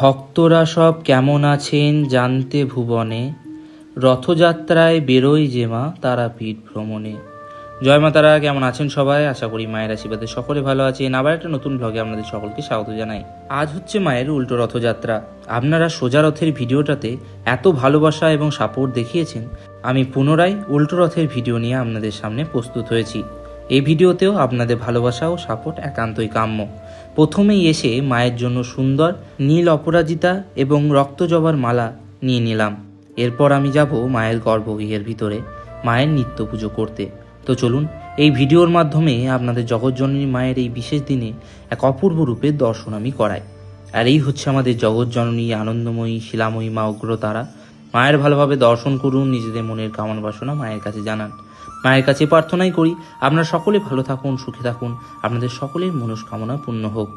ভক্তরা সব কেমন আছেন জানতে ভুবনে? রথযাত্রায় বেরোয় যে মা তারাপীঠ ভ্রমণে। জয় মা তারা, কেমন আছেন সবাই? আশা করি মায়ের আশীর্বাদে সকলে ভালো আছেন। আবার একটা নতুন ব্লগে আপনাদের সকলকে স্বাগত জানাই। আজ হচ্ছে মায়ের উল্টো রথযাত্রা। আপনারা সোজা রথের ভিডিওটাতে এত ভালোবাসা এবং সাপোর্ট দেখিয়েছেন, আমি পুনরায় উল্টো রথের ভিডিও নিয়ে আপনাদের সামনে প্রস্তুত হয়েছি। এই ভিডিওতেও আপনাদের ভালোবাসা ও সাপোর্ট একান্তই কাম্য। প্রথমেই এসে মায়ের জন্য সুন্দর, নীল অপরাজিতা এবং রক্তজবার মালা নিয়ে নিলাম। এরপর আমি যাব মায়ের গর্ভগৃহের ভিতরে মায়ের নিত্য পুজো করতে। তো চলুন, এই ভিডিওর মাধ্যমে আপনাদের জগৎজননী মায়ের এই বিশেষ দিনে এক অপূর্ব রূপে দর্শন আমি করাই। আর এই হচ্ছে আমাদের জগৎজননী আনন্দময়ী, শিলাময়ী মা উগ্রতারা মায়ের ভালোভাবে দর্শন করুন, নিজেদের মনের কামনা বাসনা মায়ের কাছে জানান। মায়ের কাছে প্রার্থনাই করি। আপনারা সকলে ভালো থাকুন, সুখে থাকুন। আপনাদের সকলের মনস্কামনা পূর্ণ হোক।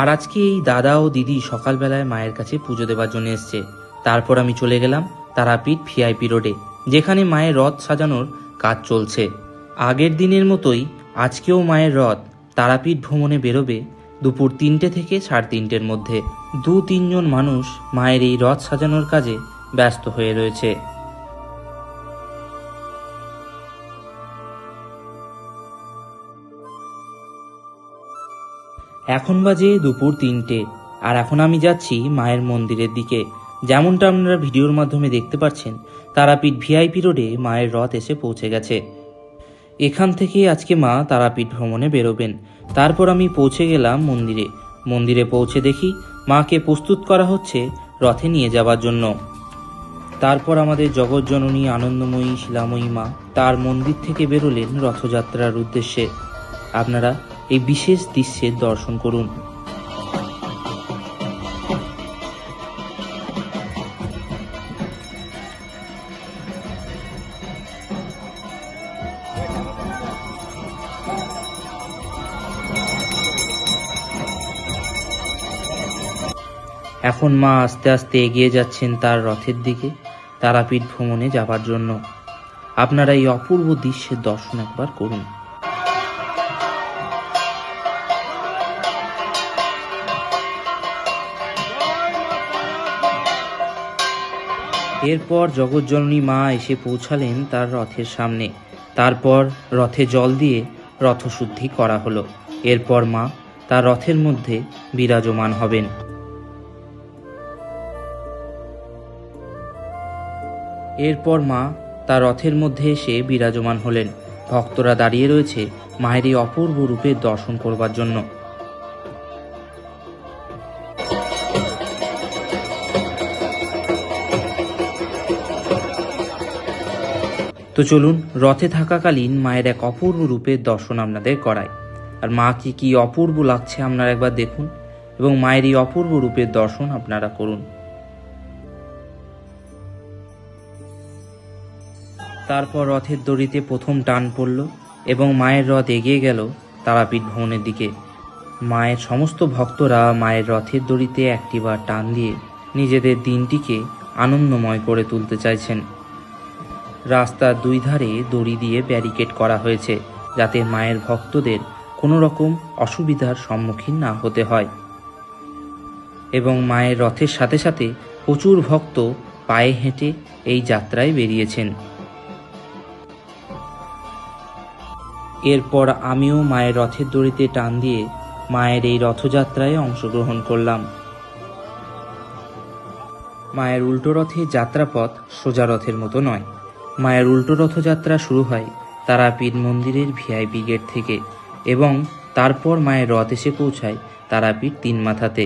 আর আজকে এই দাদা ও দিদি সকালবেলায় মায়ের কাছে পুজো দেবার জন্য এসছে। তারপর আমি চলে গেলাম তারাপীঠ ভিআইপি রোডে, যেখানে মায়ের রথ সাজানোর কাজ চলছে। আগের দিনের মতোই আজকেও মায়ের রথ তারাপীঠ ভ্রমণে বেরোবে দুপুর তিনটে থেকে সাড়ে তিনটের মধ্যে। দু তিনজন মানুষ মায়ের এই রথ সাজানোর কাজে ব্যস্ত হয়ে রয়েছে। এখন বাজে দুপুর তিনটে, আর এখন আমি যাচ্ছি মায়ের মন্দিরের দিকে। যেমনটা আপনারা ভিডিওর মাধ্যমে দেখতে পাচ্ছেন, তারাপীঠ ভিআইপি রোডে মায়ের রথ এসে পৌঁছে গেছে। এখান থেকে আজকে মা তারাপীঠ ভ্রমণে বেরোবেন। তারপর আমি পৌঁছে গেলাম মন্দিরে। মন্দিরে পৌঁছে দেখি মাকে প্রস্তুত করা হচ্ছে রথে নিয়ে যাওয়ার জন্য। তারপর আমাদের জগৎজননী আনন্দময়ী শিলাময়ী মা তার মন্দির থেকে বেরোলেন রথযাত্রার উদ্দেশ্যে। আপনারা এই বিশেষ দৃশ্যের দর্শন করুন। এখন মা আস্তে আস্তে এগিয়ে যাচ্ছেন তার রথের দিকে, তারাপীঠ ভ্রমণে যাবার জন্য। আপনারা এই অপূর্ব দৃশ্যের দর্শন একবার করুন। এরপর জগৎজননী মা এসে পৌঁছালেন তার রথের সামনে। তারপর রথে জল দিয়ে রথশুদ্ধি করা হলো। এরপর মা তার রথের মধ্যে বিরাজমান হবেন। এরপর মা তার রথের মধ্যে এসে বিরাজমান হলেন। ভক্তরা দাঁড়িয়ে রয়েছে মায়ের এই অপূর্ব রূপের দর্শন করবার জন্য। তো চলুন, রথে থাকাকালীন মায়ের এক অপূর্ব রূপের দর্শন আপনাদের করায় আর মাকে কি অপূর্ব লাগছে আপনারা একবার দেখুন, এবং মায়ের এই অপূর্ব রূপের দর্শন আপনারা করুন। তারপর রথের দড়িতে প্রথম টান পড়ল, এবং মায়ের রথ এগিয়ে গেল তারাপীঠ ভবনের দিকে। মায়ের সমস্ত ভক্তরা মায়ের রথের দড়িতে একটিবার টান দিয়ে নিজেদের দিনটিকে আনন্দময় করে তুলতে চাইছেন। রাস্তার দুই ধারে দড়ি দিয়ে ব্যারিকেড করা হয়েছে, যাতে মায়ের ভক্তদের কোনো রকম অসুবিধার সম্মুখীন না হতে হয়। এবং মায়ের রথের সাথে সাথে প্রচুর ভক্ত পায়ে হেঁটে এই যাত্রায় বেরিয়েছেন। এরপর আমিও মায়ের রথের দড়িতে টান দিয়ে মায়ের এই রথযাত্রায় অংশগ্রহণ করলাম। মায়ের উল্টো রথে যাত্রাপথ সোজা রথের মতো নয়। মায়ের উল্টো রথযাত্রা শুরু হয় তারাপীঠ মন্দিরের ভিআইপি গেট থেকে এবং তারপর মায়ের রথ এসে পৌঁছায় তারাপীঠ তিন মাথাতে।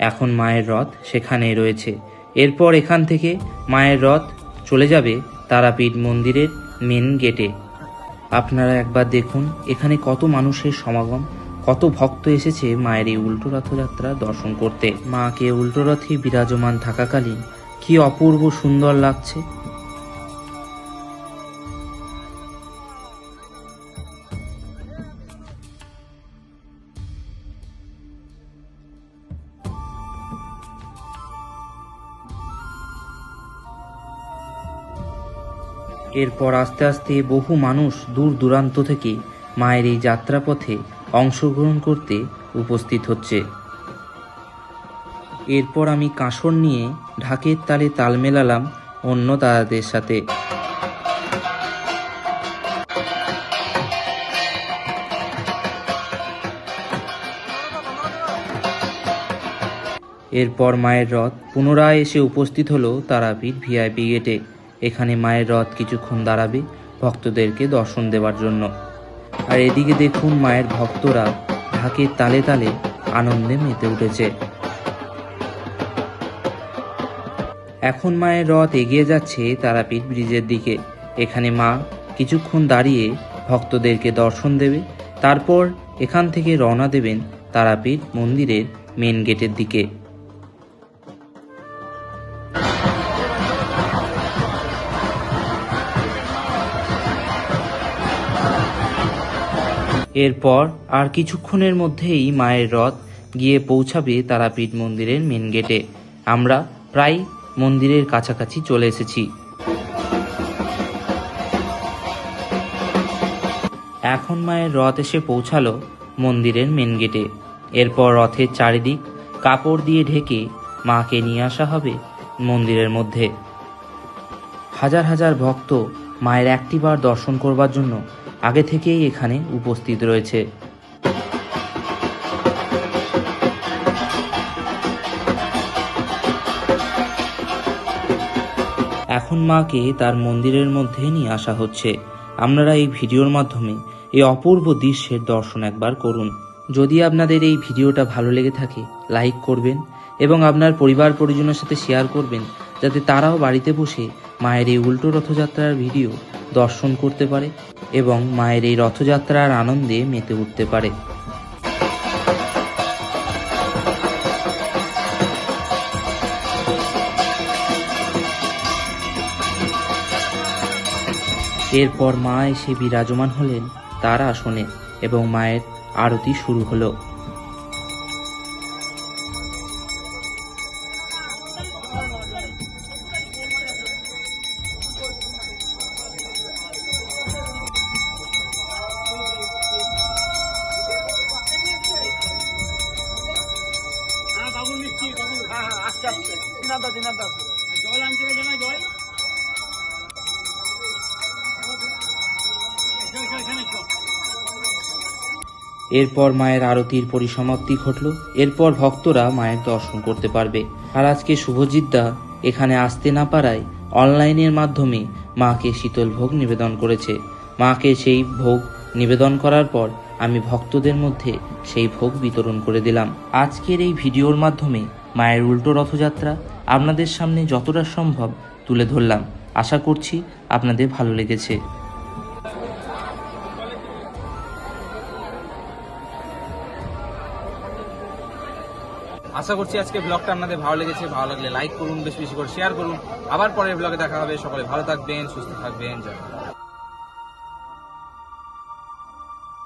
এখন মায়ের রথ সেখানেই রয়েছে। এরপর এখান থেকে মায়ের রথ চলে যাবে তারাপীঠ মন্দিরের মেন গেটে। আপনারা একবার দেখুন এখানে কত মানুষের সমাগম, কত ভক্ত এসেছে মায়ের এই উল্টো রথযাত্রা দর্শন করতে। মাকে উল্টো রথে বিরাজমান থাকাকালীন কি অপূর্ব সুন্দর লাগছে। এরপর আস্তে আস্তে বহু মানুষ দূর দূরান্ত থেকে মায়ের এই যাত্রাপথে অংশগ্রহণ করতে উপস্থিত হচ্ছে। এরপর আমি কাঁসর নিয়ে ঢাকের তালে তাল মেলালাম অন্য দাদাদের সাথে। এরপর মায়ের রথ পুনরায় এসে উপস্থিত হলো তারাপীঠ ভিআইপি গেটে। এখানে মায়ের রথ কিছুক্ষণ দাঁড়াবে ভক্তদেরকে দর্শন দেওয়ার জন্য। আর এদিকে দেখুন মায়ের ভক্তরা ঢাকের তালে তালে আনন্দে মেতে উঠেছে। এখন মায়ের রথ এগিয়ে যাচ্ছে তারাপীঠ ব্রিজের দিকে। এখানে মা কিছুক্ষণ দাঁড়িয়ে ভক্তদেরকে দর্শন দেবে, তারপর এখান থেকে রওনা দেবেন তারাপীঠ মন্দিরের মেন গেটের দিকে। এরপর আর কিছুক্ষণের মধ্যেই মায়ের রথ গিয়ে পৌঁছাবে তারাপীঠ মন্দিরের মেন গেটে আমরা প্রায় মন্দিরের কাছাকাছি চলে এসেছি। এখন মায়ের রথ এসে পৌঁছালো মন্দিরের মেন গেটে এরপর রথের চারিদিক কাপড় দিয়ে ঢেকে মাকে নিয়ে আসা হবে মন্দিরের মধ্যে। হাজার হাজার ভক্ত মায়ের একটিবার দর্শন করবার জন্য আগে থেকেই এখানে উপস্থিত রয়েছে। এখন মাকে তার মন্দিরের মধ্যে নিয়ে আসা হচ্ছে। আপনারা এই ভিডিওর মাধ্যমে এই অপূর্ব দৃশ্যের দর্শন একবার করুন। যদি আপনাদের এই ভিডিওটা ভালো লেগে থাকে, লাইক করবেন এবং আপনার পরিবার পরিজনের সাথে শেয়ার করবেন, যাতে তারাও বাড়িতে বসে মায়ের এই উল্টো রথযাত্রার ভিডিও দর্শন করতে পারে এবং মায়ের এই রথযাত্রার আনন্দে মেতে উঠতে পারে। এরপর মা এসে বিরাজমান হলেন তার আসনে এবং মায়ের আরতি শুরু হলো। জল এরপর মায়ের আরতির পরিসমাপ্তি ঘটল। এরপর ভক্তরা মায়ের দর্শন করতে পারবে। আর আজকে শুভজিৎ দা এখানে আসতে না পারায় অনলাইনের মাধ্যমে মাকে শীতল ভোগ নিবেদন করেছে। মাকে সেই ভোগ নিবেদন করার পর আমি ভক্তদের মধ্যে সেই ভোগ বিতরণ করে দিলাম। আজকের এই ভিডিওর মাধ্যমে মায়ের উল্টো রথযাত্রা আপনাদের সামনে যতটা সম্ভব তুলে ধরলাম। আশা করছি আপনাদের ভালো লেগেছে। আশা করছি আজকে ব্লগটা আপনাদের ভালো লেগেছে। ভালো লাগলে লাইক করুন, বেশি বেশি করে শেয়ার করুন। আবার পরের ব্লগে দেখা হবে। সকলে ভালো থাকবেন, সুস্থ থাকবেন। জয়।